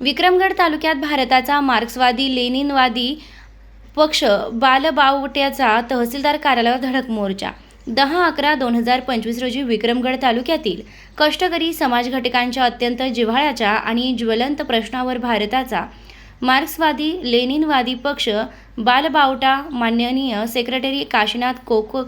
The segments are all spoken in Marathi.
विक्रमगड तालुक्यात भारताचा मार्क्सवादी लेनिनवादी पक्ष बालबावट्याचा तहसीलदार कार्यालयावर धडक मोर्चा. दहा अकरा दोन हजार पंचवीस रोजी विक्रमगड तालुक्यातील कष्टकरी समाज घटकांच्या अत्यंत जिव्हाळ्याच्या आणि ज्वलंत प्रश्नावर भारताचा मार्क्सवादी लेनिनवादी पक्ष बालबावटा माननीय सेक्रेटरी काशीनाथ कोको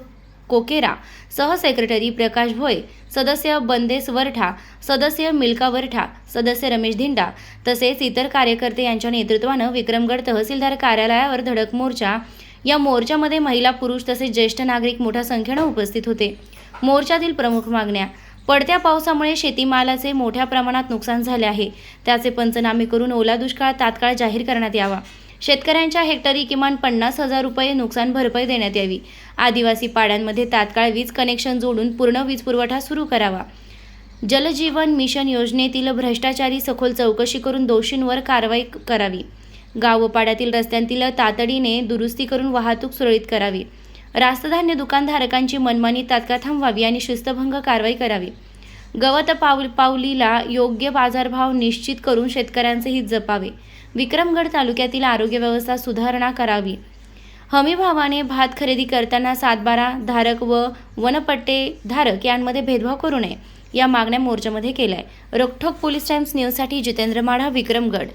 कोकेरा सहसेक्रेटरी प्रकाश भोये सदस्य बंदेस वरठा सदस्य मिल्का वरठा सदस्य रमेश धिंडा तसेच इतर कार्यकर्ते यांच्या नेतृत्वानं विक्रमगड तहसीलदार कार्यालयावर धडक मोर्चा या मोर्चामध्ये महिला पुरुष तसेच ज्येष्ठ नागरिक मोठ्या संख्येनं उपस्थित होते. मोर्चातील प्रमुख मागण्या पडत्या पावसामुळे शेतीमालाचे मोठ्या प्रमाणात नुकसान झाले आहे. त्याचे पंचनामे करून ओला दुष्काळ तात्काळ जाहीर करण्यात यावा. शेतकऱ्यांच्या हेक्टरी किमान पन्नास हजार रुपये नुकसान भरपाई देण्यात यावी. आदिवासी पाड्यांमध्ये तात्काळ वीज कनेक्शन जोडून पूर्ण वीज पुरवठा सुरू करावा. जलजीवन मिशन योजनेतील भ्रष्टाचारी सखोल चौकशी करून दोषींवर कारवाई करावी. गावपाड्यातील रस्त्यांतील तातडीने दुरुस्ती करून वाहतूक सुरळीत करावी. रास्तधान्य दुकानधारकांची मनमानी तात्काळ थांबवावी आणि शिस्तभंग कारवाई करावी. गवत पाव पावलीला योग्य बाजारभाव निश्चित करून शेतकऱ्यांचे हित जपावे. विक्रमगड तालुक्यातील आरोग्य व्यवस्था सुधारणा करावी. हमीभावाने भात खरेदी करताना सातबारा धारक व वनपट्टे धारक यांमध्ये भेदभाव करू नये या मागण्या मोर्चामध्ये केल्या आहे रोखोक पोलीस टाइम्स न्यूजसाठी जितेंद्र माढा विक्रमगड.